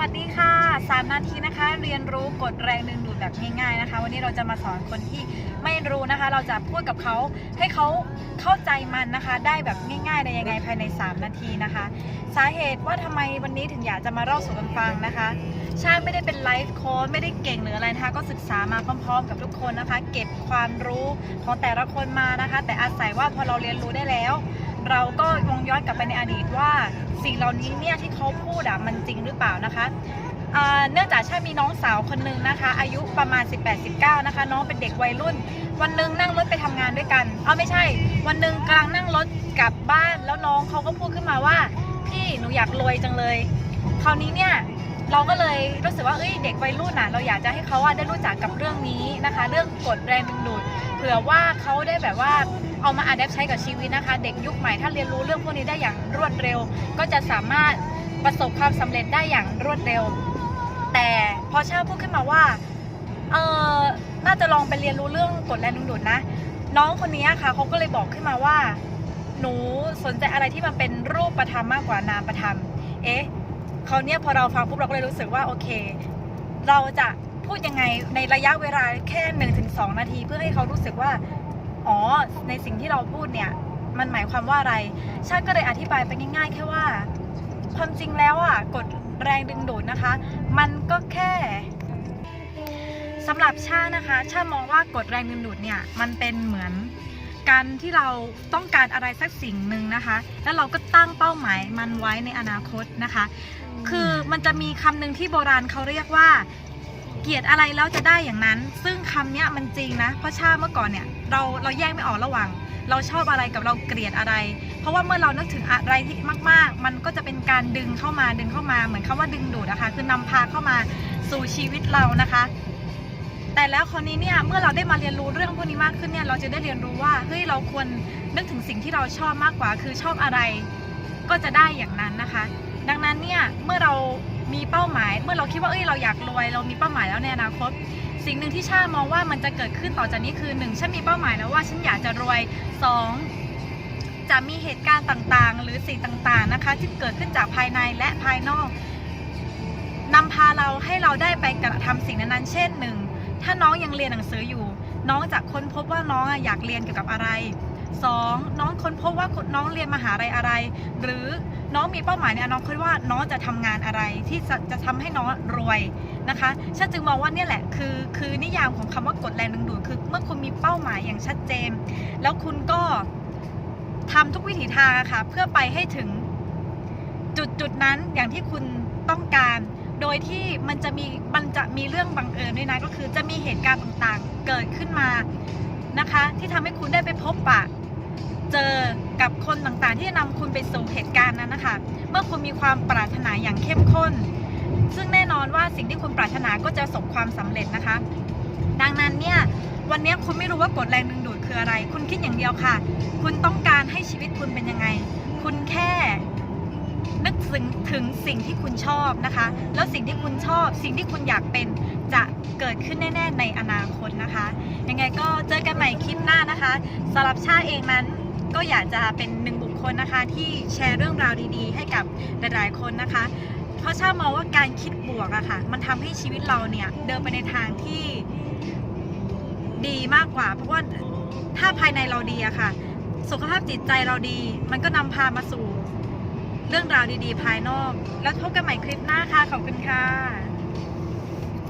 วัสดีค่ะ 3 นาทีนะคะ เรียนรู้กฎแรงดึงดูดแบบง่ายๆนะคะ วันนี้เราจะมาสอนคนที่ไม่รู้นะคะ เราจะพูดกับเขาให้เขาเข้าใจมันนะคะ ได้แบบง่ายๆได้ยังไงภายใน 3 นาทีนะคะ สาเหตุว่าทำไมวันนี้ถึงอยากจะมาเล่าสู่กันฟังนะคะชาติไม่ได้เป็นไลฟ์โค้ชไม่ได้เก่งหรืออะไรนะคะก็ศึกษามาพร้อมๆ กับทุกคนนะคะ เก็บความรู้ของแต่ละคนมานะคะ แต่อาศัยว่าพอเราเรียนรู้ได้แล้ว เราก็มองย้อนกลับไปในอดีตว่า สิ่งเหล่านี้เนี่ยที่เขาพูดอะมันจริงหรือเปล่านะคะเนื่องจากชามีน้องสาวคนหนึงนะคะ อายุประมาณ 18-19 นะคะ น้องเป็นเด็กวัยรุ่น วันหนึงนั่งรถไปทำงานด้วยกันเอาไม่ใช่ วันหนึงกลังนั่งรถกลับบ้านแล้วน้องเขาก็พูดขึ้นมาว่าพี่หนูอยากรวยจังเลย คราวนี้เนี่ย เราก็เลยรู้สึกว่าเอ้ยเด็กวัยรุ่นน่ะเราอยากจะให้เขาอะได้รู้จักกับเรื่องนี้นะคะ เรื่องกฎแรงดึงดูดเผื่อว่าเขาได้แบบว่าเอามาอัดแอปใช้กับชีวิตนะคะ เด็กยุคใหม่ถ้าเรียนรู้เรื่องพวกนี้ได้อย่างรวดเร็ว ก็จะสามารถประสบความสำเร็จได้อย่างรวดเร็ว แต่พอชาพูดขึ้นมาว่าเออน่าจะลองไปเรียนรู้เรื่องกฎแรงดึงดูดนะน้องคนนี้ค่ะเขาก็เลยบอกขึ้นมาว่า หนูสนใจอะไรที่มันเป็นรูปประธรรมมากกว่านามประธรรม เอ๊ะ เขาเนี่ยพอเราฟังปุ๊บเราก็เลยรู้สึกว่าโอเค เราจะพูดยังไงในระยะเวลาแค่1นถึงสนาทีเพื่อให้เขารู้สึกว่าอ๋อในสิ่งที่เราพูดเนี่ยมันหมายความว่าอะไรชาติก็เลยอธิบายไปง่าย ๆ แค่ว่า ความจริงแล้วอะกฎแรงดึงดูดนะคะ มันก็แค่สำหรับชาตินะคะ ชาติมองว่ากฎแรงดึงดูดเนี่ยมันเป็นเหมือน การที่เราต้องการอะไรสักสิ่งหนึ่งนะคะ แล้วเราก็ตั้งเป้าหมายมันไว้ในอนาคตนะคะ คือมันจะมีคำหนึ่งที่โบราณเขาเรียกว่า เกลียดอะไรแล้วจะได้อย่างนั้น ซึ่งคำเนี้ยมันจริงนะ เพราะชาติเมื่อก่อนเนี่ยเราเราแยกไม่ออกระหว่าง เราชอบอะไรกับเราเกลียดอะไร เพราะว่าเมื่อเรานึกถึงอะไรที่มาก ๆ มันก็จะเป็นการดึงเข้ามาดึงเข้ามาเหมือนคำว่าดึงดูดอะคะ คือนำพาเข้ามาสู่ชีวิตเรานะคะ แต่แล้วคราวนี้เนี่ยเมื่อเราได้มาเรียนรู้เรื่องพวกนี้มากขึ้นเนี่ยเราจะได้เรียนรู้ว่าเฮ้ยเราควรนึกถึงสิ่งที่เราชอบมากกว่า คือชอบอะไรก็จะได้อย่างนั้นนะคะ ดังนั้นเนี่ยเมื่อเรามีเป้าหมาย เมื่อเราคิดว่าเอ้ยเราอยากรวย เรามีเป้าหมายแล้วในอนาคต สิ่งหนึ่งที่ชามองว่ามันจะเกิดขึ้นต่อจากนี้คือหนึ่งฉันมีเป้าหมายแล้วว่าฉันอยากจะรวยสองจะมีเหตุการณ์ต่างๆ หรือสิ่งต่างๆนะคะ ที่เกิดขึ้นจากภายในและภายนอกนำพาเราให้เราได้ไปกระทำสิ่งนั้นๆเช่นหนึ่ง ถ้าน้องยังเรียนหนังสืออยู่ น้องจะค้นพบว่าน้องอยากเรียนเกี่ยวกับอะไรสองน้องค้นพบว่าน้องเรียนมหาลัยอะไร หรือน้องมีเป้าหมายในอนาคตว่าน้องจะทำงานอะไรที่จะจะทำให้น้องรวยนะคะฉันจึงมองว่าเนี่ยแหละคือคือนิยามของคำว่ากฎแรงดึงดูดคือเมื่อคุณมีเป้าหมายอย่างชัดเจน แล้วคุณก็ทำทุกวิถีทางอะค่ะเพื่อไปให้ถึงจุดจุดนั้นอย่างที่คุณต้องการ โดยที่มันจะมีมันจะมีเรื่องบังเอิญด้วยนะก็คือจะมีเหตุการณ์ต่างๆเกิดขึ้นมานะคะ ที่ทำให้คุณได้ไปพบปะเจอกับคนต่างๆ ที่จะนำคุณไปสู่เหตุการณ์นั้นนะคะ เมื่อคุณมีความปรารถนาอย่างเข้มข้น ซึ่งแน่นอนว่าสิ่งที่คุณปรารถนาก็จะประสบความสำเร็จนะคะ ดังนั้นเนี่ยวันนี้คุณไม่รู้ว่ากฎแรงดึงดูดคืออะไร คุณคิดอย่างเดียวค่ะ คุณต้องการให้ชีวิตคุณเป็นยังไง คุณแค่ นึก ถึงสิ่งที่คุณชอบนะคะ แล้วสิ่งที่คุณชอบ สิ่งที่คุณอยากเป็นจะเกิดขึ้นแน่ ๆ ในอนาคตนะคะ ยังไงก็เจอกันใหม่คลิปหน้านะคะสำหรับชาเองนั้นก็อยากจะเป็นหนึ่งบุคคลนะคะที่แชร์เรื่องราวดีๆ ให้กับหลายๆคนนะคะ เพราะชามองว่าการคิดบวกอะค่ะ มันทำให้ชีวิตเราเนี่ยเดินไปในทางที่ดีมากกว่า เพราะว่าถ้าภายในเราดีอะค่ะ สุขภาพจิตใจเราดี มันก็นำพามาสู่ เรื่องราวดีๆ ภายนอก แล้วพบกันใหม่คลิปหน้าค่ะ ขอบคุณค่ะ